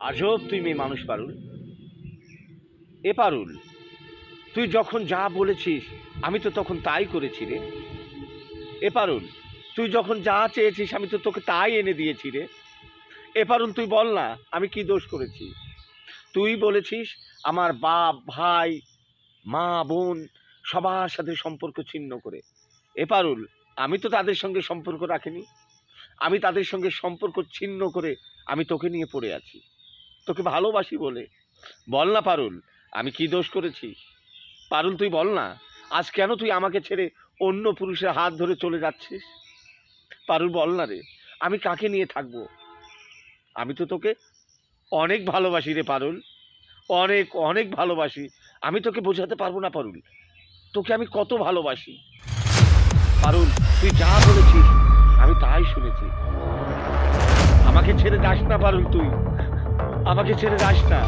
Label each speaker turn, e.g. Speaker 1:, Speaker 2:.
Speaker 1: আজব তুই মেয়ে মানুষ, পারুল। এ পারুল, তুই যখন যা বলেছিস, আমি তো তখন তাই করেছি রে। এ পারুল, তুই যখন যা চেয়েছিস, আমি তো তোকে তাই এনে দিয়েছি রে। এ পারুল, তুই বল না, আমি কি দোষ করেছি? তুই বলেছিস, আমার বাপ, ভাই, মা, বোন সবার সাথে সম্পর্ক ছিন্ন করে। এ পারুল, আমি তো তাদের সঙ্গে সম্পর্ক রাখিনি। আমি তাদের সঙ্গে সম্পর্ক ছিন্ন করে আমি তোকে নিয়ে পড়ে আছি। তোকে ভালোবাসি বলে। বল না পারুল, আমি কি দোষ করেছি? পারুল, তুই বল না, আজ কেন তুই আমাকে ছেড়ে অন্য পুরুষের হাত ধরে চলে যাচ্ছিস? পারুল, বল না রে, আমি কাকে নিয়ে থাকব? আমি তো তোকে অনেক ভালোবাসি রে পারুল, অনেক অনেক ভালোবাসি। আমি তোকে বোঝাতে পারব না পারুল, তোকে আমি কত ভালোবাসি। পারুল, তুই যা বলেছিস, আমি তাই শুনেছি। আমাকে ছেড়ে যাস না পারুল তুই আমাকে ছেড়ে যাস না